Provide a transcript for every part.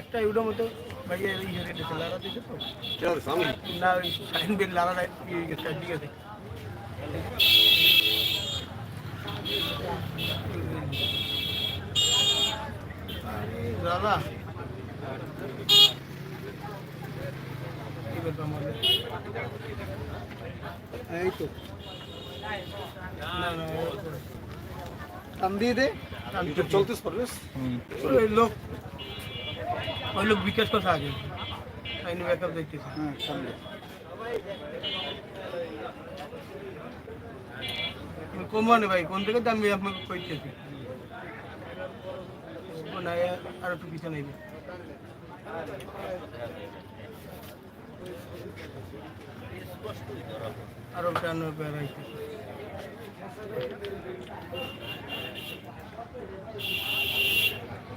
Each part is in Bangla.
একটা ইউডো মতো ভাইয়া ইয়ে লারা দিয়েছে তো। না ওই বিন লারা ইয়ে গেছে ঠিক আছে আমাদের? এই তো। দিয়ে দে। এটা চলতেছ পারবেস লোক ওই লোক বিকাশ কথা আগে আইনি ব্যাকআপ দেখতেছি। হ্যাঁ দে কমানে ভাই কোন থেকে দাম আপনাকে কইতেছি? আর একটু পিছনে নেবে আরও টানো বেড়াইছে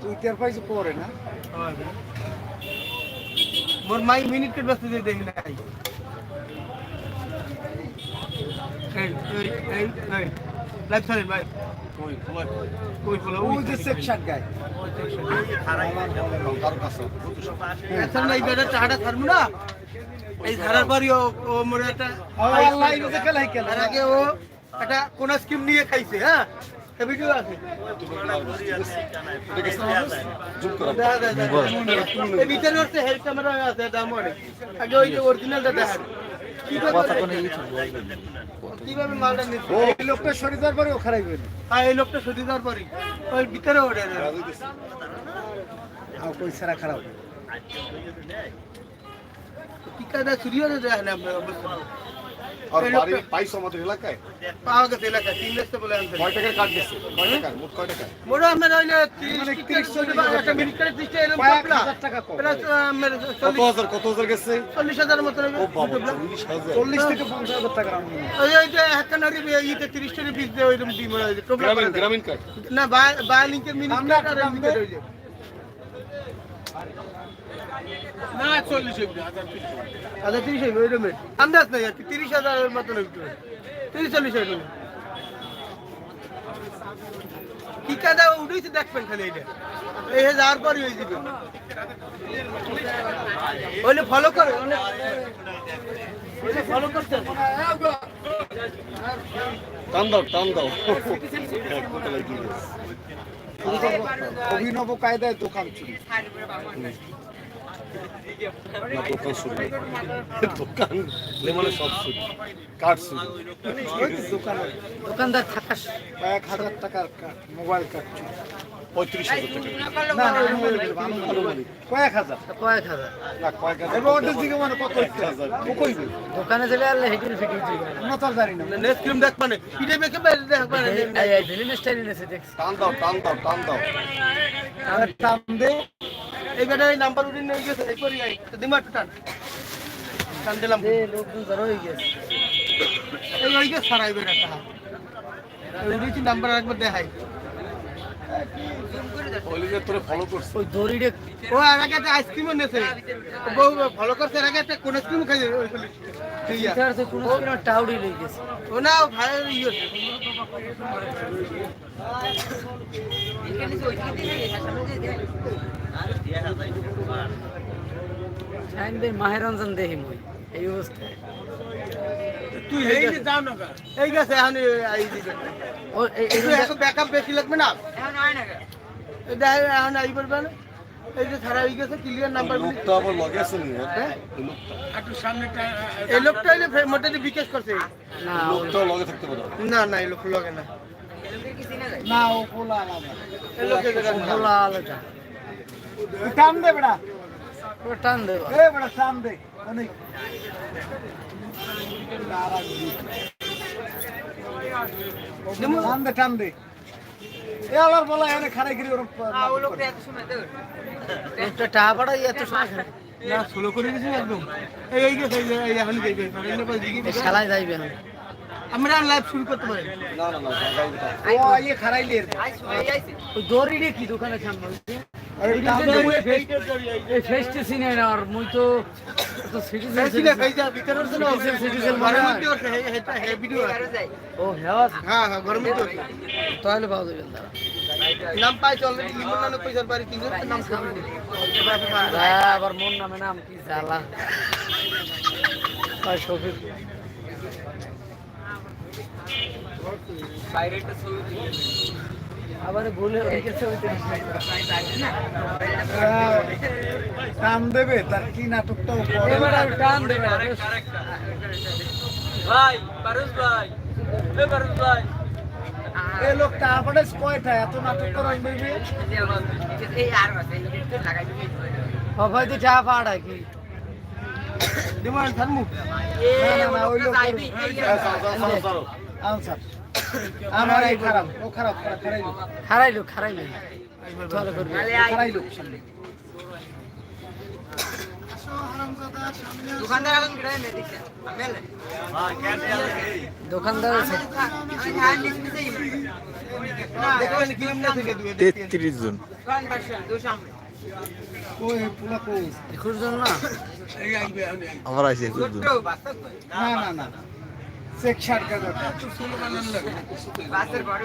তুই টের পাইছি পরে না? হয়। মোর মাই মিনিট কেট ব্যস্ত দিয়ে দেখি নাই। লাইভ চলেন ভাই। কই খোলা কই বলো? ওই যে সেকশন গায় কার কাছে এখন এই বেটা চাটা ছাড়বো না? এই ছাড়ার পরই ও ও মোর একটা আল্লাহ এই যে খেলাই খেলা। তার আগে ও একটা কোন স্কিম নিয়ে খাইছে হ্যাঁ? ভিডিও আছে। দেখা দেখা ভিতরে হচ্ছে হেলথ ক্যামেরা আছে দাম অনেক আগে ওই যে অরিজিনালটা দেখান কীভাবে কীভাবে মালটা নিচ্ছে এই লোকটা সরে যাওয়ার পরে ও খারাইবে না হ্যাঁ এই লোকটা সত্যি দেওয়ার পরই। ওই ভিতরে ওঠে আর কই সারা খারাপ। টিকাটা চুরি হতে দেয় না আপনার অবস্থা আর বাড়ি পাইছো আমাদের এলাকায়? পাওয়া গেছে এলাকা তিন দেশে বলে আনতে। কয় টাকার কাট গেছে কয় টাকা মোট কয় টাকা মোটা আমার হইলে মানে তিরিশ তিরিশ চল্লিশ একটা মিনিট করে এরকম হাজার কত হাজার কত হাজার গেছে? চল্লিশ হাজারের হবে। ও বাবা চল্লিশ হাজার। চল্লিশ থেকে পঞ্চাশ হাজার টাকা রাউন্ড ওই ওই যে একখানা ইতে তিরিশ টাকা পিস দিয়ে ওইরকম ডিম হয় গ্রামীণ গ্রামীণ কার্ড না বা লিঙ্কের মিনিট আমরা কাট আর না চল্লিশ হাজার তিরিশ হইবে ওইরকম আন্দাজ নাই আর কি তিরিশ হাজারের মতন হইবে তিরিশ চল্লিশ হইবে। কি কাদা উঠেছে দেখবেন খালি এটা। এই যাওয়ার পরই হয়ে যাবে। ওইলে ফলো করে ফলো করতে টান দাও টান দাও। অভিনব কায়দায় দোকান চুরি। না, দোকান শুরু দোকান মানে সব শুরু কার্ড শুরু দোকান দোকানদার থাকাস কয়েক হাজার টাকার কার্ড মোবাইল কার্ড পঁয়ত্রিশ হাজার টাকা না না আনুমানিক, আনুমানিক। কয়েক হাজার কয়েক হাজার না কয়েক হাজার দিকে মানে কত হইতে হাজার। ও কইবে দোকানে চলে আসলে হেঁটে ফিটে আমরা তো আর জানি না ক্রিম দেখ মানে পিঠে মেখে দেখ মানে টান দাও টান দাও টান দাও টান দে এই বেটা এই নাম্বার উঠিয়ে নিয়ে গেছে এই করি আই দিমা টান। টান দিলাম। লোকজন জড়ো হয়ে গেছে। এই ওই গেছে সারাই বেটা উঠিছি নাম্বার একবার দেখাই। ফলো করছে ওই দড়িরে ও আর আগে একটা আইসক্রিম এনেছে। বউ ভালো করছে আর আগে একটা কোন আইসক্রিম খাই ওই ঠিক আছে কোন আইসক্রিম টাউডি লই গেছে। ও না ভাই ইয়ে। মাহেরঞ্জন দেহি মই এই অবস্থায়। তুই এই যে যাও না এই গেছে এখন আই দিবে ও এই এই যে এখন ব্যাকআপ বেশি লাগবে না এই দেখ এখন আই পারবে না এই যে সারা হয়ে গেছে ক্লিয়ার নাম্বার লোকটা আবার লগে আছে নি হ্যাঁ এই লোকটা এই লোকটা হইলে মোটামুটি বিকাশ করছে না লোকটা লগে থাকতে পারে না না এই লোক লগে না না ও পোলা আলাদা এই লোকের জায়গা না। ভোলা আলাদা তুই টান দে বেড়া ও টান দেব এ বেড়া টান দে অনেক টান টান দে এ বলা এনে খারাই গিরি ওরম একটা টা পাড়া এত সময় খায়। না স্লো করে দিয়েছি একদম এই এই গেছে এই এখন দেখবে এনে করে দিকে এই যাইবে না আমরা লাইভ শুরু করতে পারি না না না গাইবে ও ইয়ে খারাইলি এর ওই দড়ি রে কি দোকানে সামনে আরে টান দে এই ফেস্টে সিনে আর মুই তো তো সিটিজেন মনে হে ভিডিও ও হ্যাঁ। হ্যাঁ তাহলে পাওয়া যাবে না। নাম পাইছে অলরেডি লিমন নামে পয়সার বাড়ি তিনজন নাম আবার নামে নাম কি জ্বালা। ভাই শফিক। আবার ভুলে হয়ে গেছে ওই কাম দেবে তার কি নাটকটাও করে এবার আর টান দেবে। ভাই পারুস ভাই এ পারুস ভাই। এই লোকটা আবার কয়টা? এত নাটক করার দেবে ও তো চা পাড়া কি? ডিমান্ড থামু না না না ওই লোক আনসার। আমার এই খারাপ ও খারাপ খারাপ খারাই লোক খারাইলো খারাইলো চলে করবি খারাই লোক সামনে দোকানদার এখন কিরায় মে দিছে আমেলে দোকানদার আছে আমি ধান নিতে চাই দেখবেন কিলিম না থেকে দুয়ে তেত্রিশ জন কোন পাশে দু সামনে ওই পুলা কই একুশ জন না আমার আছে একুশ জন তো বাস্তব না না না চেক সারকা দরকার বাসের বড়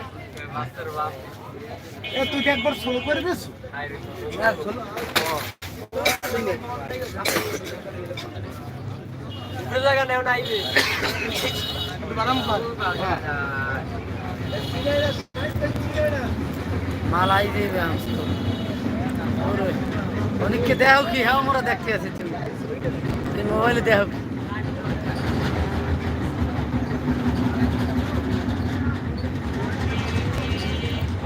বাসের বাপ এ, তুই কি একবার সোলো করে দিস? দুটো জায়গা নেও না আইবে বারাম পার মালাই দিবে অনেককে দেও কি? হ্যাঁ আমরা দেখতে আছি তুমি মোবাইলে দেও কি দেখি মোবাইলে দেও না ভাই সন্তান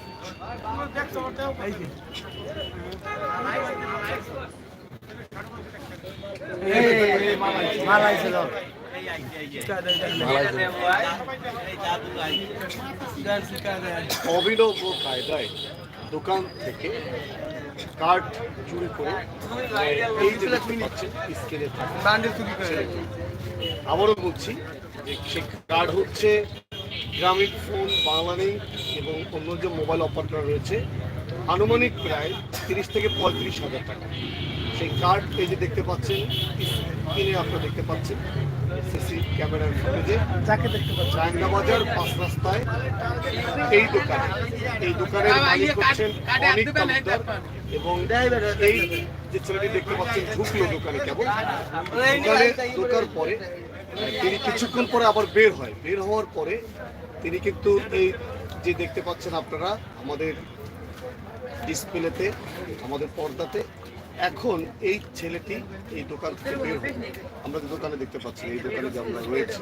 মালাই ছিল অভিনব কায়দায় দোকান থেকে কার্ড চুরি করে এই যে দেখতে পাচ্ছেন স্কেলে চুরি করে আবারও বলছি যে সে কার্ড হচ্ছে গ্রামীণ ফোন বাংলালিংক এবং অন্য যে মোবাইল অপারেটর রয়েছে আনুমানিক প্রায় তিরিশ থেকে পঁয়ত্রিশ হাজার টাকা। সেই কার্ড এই যে দেখতে পাচ্ছেন স্ক্রিনে আপনারা দেখতে পাচ্ছেন সিসি ক্যামেরার ফুটেজে যাকে দেখতে পাচ্ছ চায়না বাজার পাঁচ রাস্তায় এই দোকানে এই দোকানের মালিক হচ্ছেন অনিক তালুকদার এবং এই যে ছেলেটি দেখতে পাচ্ছেন ঢুকলো দোকানে কেবল দোকানে ঢোকার পরে তিনি কিছুক্ষণ পরে আবার বের হয়। বের হওয়ার পরে তিনি কিন্তু এই যে দেখতে পাচ্ছেন আপনারা, আমাদের ডিসপ্লেতে আমাদের পর্দাতে, এখন এই ছেলেটি এই দোকান থেকে বের আমরা যে দোকানে দেখতে পাচ্ছি, এই দোকানে যে আমরা রয়েছি,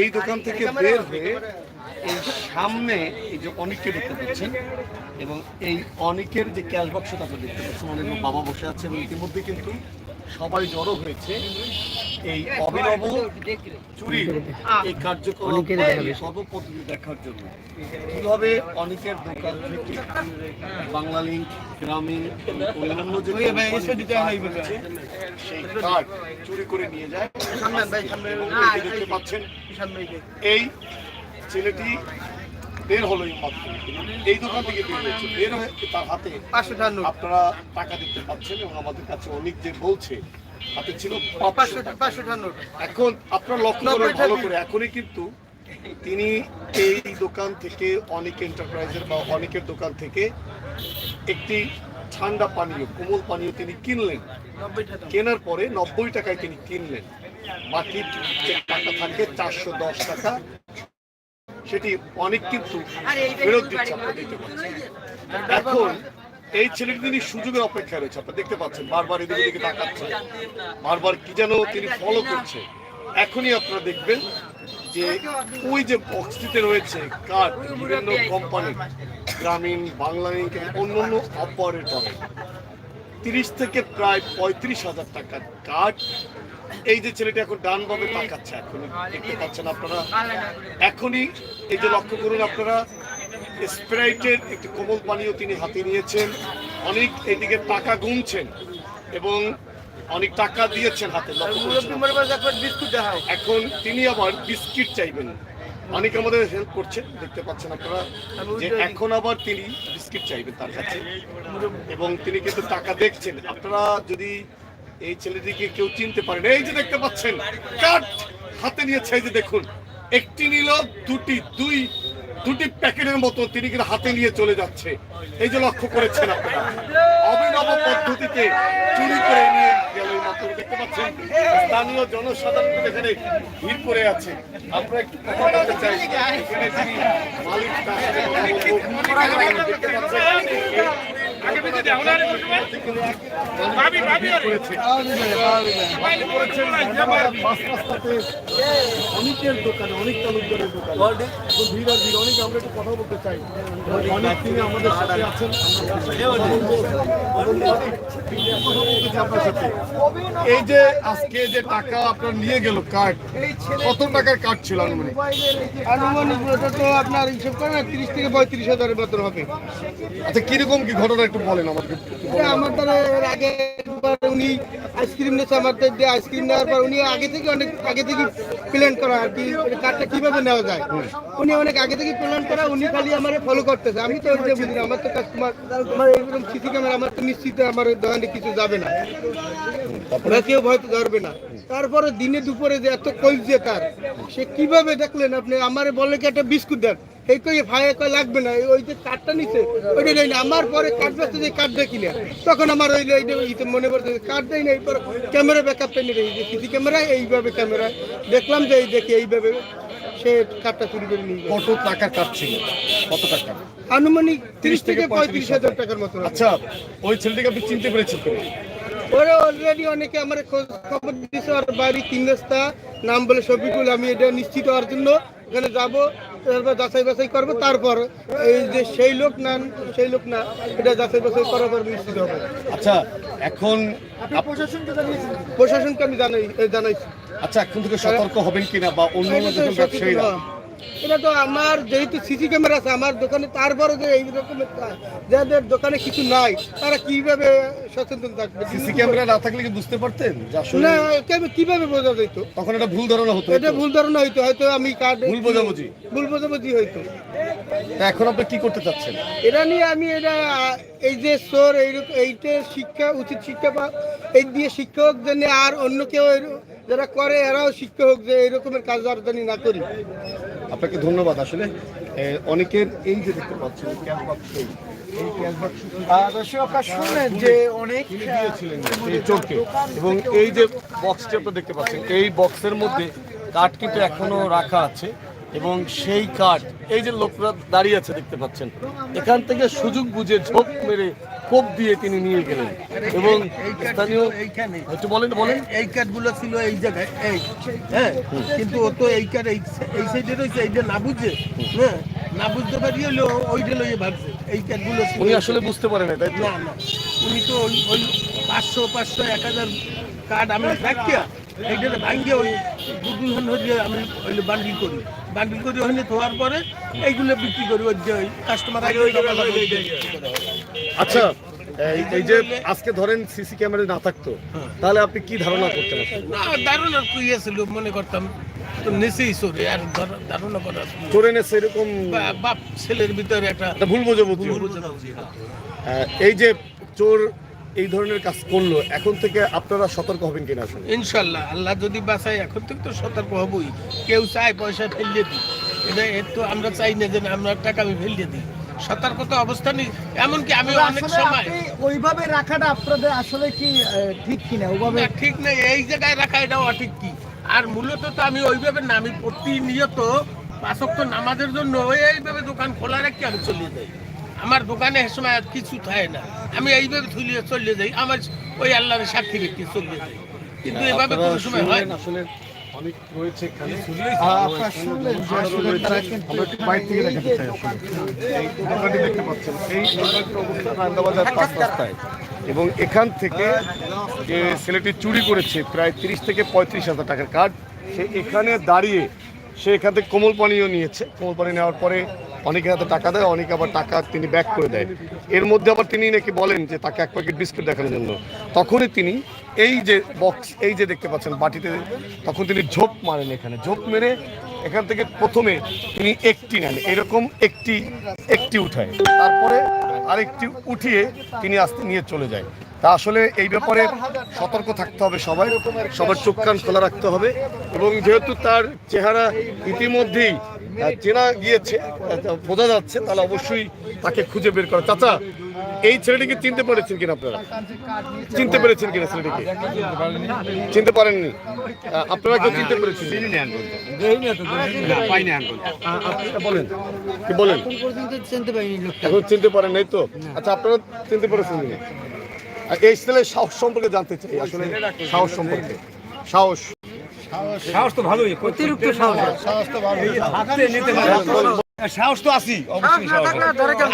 এই দোকান থেকে বের হয়ে এই সামনে এই যে অনেককে দেখতে পাচ্ছেন, এবং এই অনেকের যে ক্যাশ বাক্সটা আপনারা দেখতে পাচ্ছেন অনেক বাবা বসে আছে এবং ইতিমধ্যে কিন্তু সবাই জড়ো হয়েছে। এই অভিনব চুরি এই কার্যক্রম সর্বপ্রথম দেখার জন্য। কীভাবে অনেকের দোকান থেকে বাংলা লিঙ্ক গ্রামীণ এবং অন্যান্য যে হয়। সেই কার্ড চুরি করে নিয়ে যায়। দেখতে পাচ্ছেন। এই ছেলেটি বের হলো এই মাত্র। এই দোকান থেকে বের হয়েছে। বের হয়ে তার হাতে আপনারা টাকা দিতে পাচ্ছেন এবং আমাদের কাছে অনেক যে বলছে হাতে ছিল এখন আপনারা লক্ষ্য করে ভালো করে এখনই কিন্তু তিনি এই দোকান থেকে অনেক এন্টারপ্রাইজের বা অনেকের দোকান থেকে একটি ঠান্ডা পানীয় কোমল পানীয় তিনি কিনলেন। কেনার পরে নব্বই টাকায় তিনি কিনলেন। বাকি টাকা থাকে চারশো দশ টাকা। সেটি অনেক কিন্তু ফেরত দিচ্ছে আপনারা দেখতে পাচ্ছেন এখন এই ছেলেটি তিনি সুযোগের অপেক্ষায় রয়েছে। আপনারা দেখতে পাচ্ছেন বারবার এদিকে দিকে তাকাচ্ছে। বারবার কি যেন তিনি ফলো করছে। এখনই আপনারা দেখবেন যে ওই যে বক্সটিতে রয়েছে কার্ড বিভিন্ন কোম্পানি গ্রামীণ বাংলা অন্যান্য অপারেটর তিরিশ থেকে প্রায় পঁয়ত্রিশ হাজার টাকার কার্ড এই যে ছেলেটা এখন ডান ভাবে তাকাচ্ছে এখন দেখতে পাচ্ছেন আপনারা? এখনই এই যে লক্ষ্য করুন আপনারা স্প্রাইটের একটি কোমল পানীয় তিনি হাতে নিয়েছেন। অনেক এদিকে টাকা গুনছেন এবং অনেক টাকা দিয়েছেন হাতে এখন তিনি আবার বিস্কিট চাইবেন। অনেক আমাদের হেল্প করছেন দেখতে পাচ্ছেন আপনারা যে এখন আবার তিনি বিস্কিট চাইবেন তার কাছে। এবং তিনি কিন্তু টাকা দেখছেন। আপনারা যদি এই ছেলেটিকে কেউ চিনতে পারেন এই যে দেখতে পাচ্ছেন কাঠ হাতে নিয়েছে এই যে দেখুন একটি নিল দুটি দুই দুটি প্যাকেটের মতো তিনি কিন্তু হাতে নিয়ে চলে যাচ্ছে। এই যে লক্ষ্য করেছেন আপনারা অভিনব পদ্ধতিতে চুরি করে নিয়ে গেল দেখতে পাচ্ছেন স্থানীয় জনসাধারণ এখানে ভিড় করে আছে। আমরা একটু কথা বলতে চাই। এখানে যিনি মালিক। দেখতে পাচ্ছেন, অনেকের দোকানে অনেক তালুকদারের দোকানে আর ভিড় অনেক আমরা একটু কথা বলতে চাই অনেক তিনি আমাদের সাথে আছেন আপনার সাথে এই যে আজকে যে টাকা আপনার নিয়ে গেল কার্ড কত টাকার কার্ড ছিল আনুমানিক? আনুমানিক তো আপনার হিসেব করেন তিরিশ থেকে পঁয়ত্রিশ হাজারের মতন হবে। আচ্ছা কীরকম কি ঘটনা একটু বলেন আমাকে আমার দ্বারা আগে উনি আইসক্রিম নিয়েছে, আমার তো দিয়ে আইসক্রিম নেওয়ার পর উনি আগে থেকে অনেক, আগে থেকে প্ল্যান করা আর কি কার্ডটা কীভাবে নেওয়া যায়? উনি অনেক আগে থেকে প্ল্যান করা, উনি খালি আমার ফলো করতেছে। আমি তো ওইটা বুঝি আমার তো কাস্টমার আমার এইরকম সিসি ক্যামেরা আমার তো নিশ্চিত আমার দোকানে কিছু যাবে না। ওরা কেউ হয়তো ধরবে না। তারপরে দিনে দুপুরে যে এত কইল যে তার, সে কীভাবে দেখলেন আপনি? আমার বলে কি একটা বিস্কুট দেন? এই কই কই লাগবে না ওই যে কার্ডটা নিছে ওইটা নেই না। আমার পরে ব্যস্ত যে কার্ড দেখি না তখন আমার ওই ওই মনে পড়ছে কার্ড দেয় না এরপর ক্যামেরা ব্যাকআপটা নিয়ে এই যে সিসি ক্যামেরা এইভাবে ক্যামেরা। দেখলাম যে এই দেখি এইভাবে সে কার্ডটা চুরি করে নিয়ে কত ছিল? কত টাকা? আনুমানিক তিরিশ থেকে পঁয়ত্রিশ হাজার টাকার মতো আচ্ছা ওই ছেলেটিকে আপনি চিনতে পেরেছেন তো? ওরা অলরেডি অনেকে আমার খোঁজ খবর দিয়েছে ওর বাড়ি তিন রাস্তা নাম বলে শফিকুল আমি এটা নিশ্চিত হওয়ার জন্য ওখানে যাব। যাচাই বাছাই করবে তারপর এই যে সেই লোক না সেই লোক না এটা যাচাই বাছাই করার পর নিশ্চিত হবে। আচ্ছা এখন আপ- প্রশাসনকে আমি জানাই জানাইছি। আচ্ছা এখন থেকে সতর্ক হবেন কিনা বা অন্য অন্য ব্যবসায়ীরা? এটা তো আমার যেহেতু সিসি ক্যামেরা আছে আমার দোকানে তারপরে যে এই রকমের যাদের দোকানে কিছু নাই তারা কীভাবে সচেতন থাকবে? সিসি ক্যামেরা না থাকলে কি বুঝতে পারতেন না কেমন- কীভাবে বোঝা যেত তখন এটা ভুল ধারণা হতো এটা ভুল ধারণা হইতো হয়তো আমি কার্ড ভুল বোঝাবুঝি। ভুল বোঝাবুঝি হইতো। এখন আপনি কি করতে চাচ্ছেন? এটা নিয়ে আমি এটা এই যে সোর এইরকম এইটা শিক্ষা উচিত শিক্ষা পা এই দিয়ে শিক্ষক যেন আর অন্য কেউ যারা করে এরাও শিক্ষা হোক যে এইরকমের কাজ আর জানি না করি। আপনাকে ধন্যবাদ আসলে। অনেকের এই যে দেখতে পাচ্ছেন দর্শক আপনারা শুনলেন যে অনেক দিয়েছিলেন এই চোরকে এবং এই যে বক্সটি আপনারা দেখতে পাচ্ছেন এই বক্সের মধ্যে কার্ড কিন্তু এখনও রাখা আছে। এবং সেই কার্ড এই যে লোকরা দাঁড়িয়ে আছে দেখতে পাচ্ছেন এখান থেকে সুযোগ বুঝে ঝোপ মেরে কোপ দিয়ে তিনি নিয়ে গেলেন। এবং স্থানীয় এইখানে। বলেন বলেন। এই কাঠগুলো ছিল এই জায়গায় এই হ্যাঁ কিন্তু ও তো এই কাঠ এই এই সাইডে রয়েছে এইটা না বুঝছে হ্যাঁ না বুঝতে পারি হলো ওইটা লইয়ে ভাবছে এই কাঠগুলো উনি আসলে বুঝতে পারেন তাই না না উনি তো ওই ওই পাঁচশো পাঁচশো এক হাজার কার্ড আমি রাখিয়া এইটা ভাঙ্গিয়ে ওই দুজন হয়ে আমি ওই বান্ডিল করি। বান্ডিল করি ওখানে ধোয়ার পরে এইগুলো বিক্রি করি ওই যে ওই কাস্টমার আগে ওই আচ্ছা এই যে আজকে ধরেন সিসি ক্যামেরা না থাকতো তাহলে আপনি কি ধারণা করতেন? না আর কুইয়ে ছিল মনে করতাম তো নিচেই সরে আর ধারণা করা চোরে নেছে এরকম বাপ ছেলের ভিতরে একটা ভুল বোঝাবুঝি। এই যে চোর এই ধরনের কাজ করল এখন থেকে আপনারা সতর্ক হবেন কিনা আসলে? ইনশাল্লাহ আল্লাহ যদি বাঁচায় এখন থেকে তো সতর্ক হবই। কেউ চায় পয়সা ফেলিয়ে দিই এটা এর তো আমরা চাই না যে আমরা টাকা আমি ফেলিয়ে দিই। সতর্কতা অবস্থানই এমনকি আমি অনেক সময় ওইভাবে রাখাটা আপনাদের আসলে কি ঠিক কিনা? ওইভাবে ঠিক নেই। এই জায়গায় রাখা এটাও অঠিক কি? আর মূলত তো আমি ওইভাবে না আমি প্রতিনিয়ত পাঁচক্ত নামাজের জন্য ওই এইভাবে দোকান খোলা রেখে আমি চলে যাই। আমার দোকানে এ সময় আর কিছু থাকে না। আমি এইভাবে থুলিয়ে চলে যাই। আমার ওই আল্লাহর সাক্ষী রেখে চলে যাই। কিন্তু এভাবে কোনো সময় হয় না। অনেক রয়েছে এখানে। আপনারা শুনলেন যে আসলে তারা কিন্তু বাইরে থেকে দেখাতে চাই এই দোকানটি দেখতে পাচ্ছেন। এই দোকানটির অবস্থান আন্দাবাজার পাঁচ রাস্তায়। এবং এখান থেকে যে ছেলেটি চুরি করেছে প্রায় তিরিশ থেকে পঁয়ত্রিশ হাজার টাকার কার্ড সে এখানে দাঁড়িয়ে সে এখান থেকে কোমল পানীয় নিয়েছে। কোমল পানি নেওয়ার পরে অনেকে হাতে টাকা দেয়, অনেকে আবার টাকা তিনি ব্যাক করে দেয়। এর মধ্যে আবার তিনি নাকি বলেন যে তাকে এক প্যাকেট বিস্কুট দেখানোর জন্য। তখনই তিনি এই যে বক্স এই যে দেখতে পাচ্ছেন বাটিতে, তখন তিনি ঝোপ মারেন এখানে। ঝোপ মেরে এখান থেকে প্রথমে তিনি একটি নেন। এরকম একটি একটি উঠায়। তারপরে আরেকটি উঠিয়ে তিনি আস্তে নিয়ে চলে যায়। তা আসলে এই ব্যাপারে সতর্ক থাকতে হবে সবাই। সবার চোখ কান খোলা রাখতে হবে এবং যেহেতু তার চেহারা ইতিমধ্যেই চেনা গিয়েছে বোঝা যাচ্ছে তাহলে অবশ্যই তাকে খুঁজে বের করা। চাচা এই ছেলেটিকে চিনতে পেরেছেন কিনা আপনারা? চিনতে পেরেছেন কিনা ছেলেটিকে? চিনতে পারেননি? আপনারা কেউ চিনতে পেরেছেন? বলেন। কি বলেন? চিনতে এখন চিনতে পারেন নাই তো? আচ্ছা আপনারা চিনতে পেরেছেন কিনা? এই ছেলের সাহস সম্পর্কে জানতে চাই আসলে সাহস সম্পর্কে। সাহস। অতিরিক্ত সাহস। সাহস। তো আছি অবশ্যই সাহস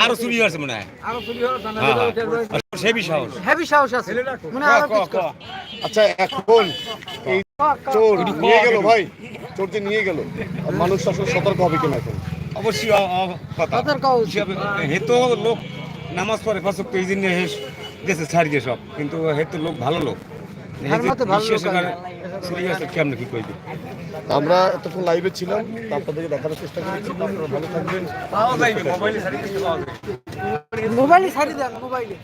আরও চুরি হয়েছে মনে হয়। সেবি সাহস। হেভি সাহস আছে। মানে। আচ্ছা এখন এই চোর নিয়ে গেল ভাই চোর যে নিয়ে গেল মানুষ আসলে সতর্ক হবে কিনা এখন? অবশ্যই কথা। সতর্ক তো লোক নামাজ পড়ে পাঁচক তো এই জন্য গেছে ছাড়িয়ে সব। কিন্তু হেতু লোক ভালো লোক। হে তার যে মতো ভালো লোক বিশ্বাস আর করে চুরি গেছে কেমন কি কইবে? আমরা এতক্ষণ লাইভে ছিলাম তা আপনাদেরকে দেখানোর চেষ্টা করেছি আপনারা ভালো থাকবেন। মোবাইলে মোবাইলে।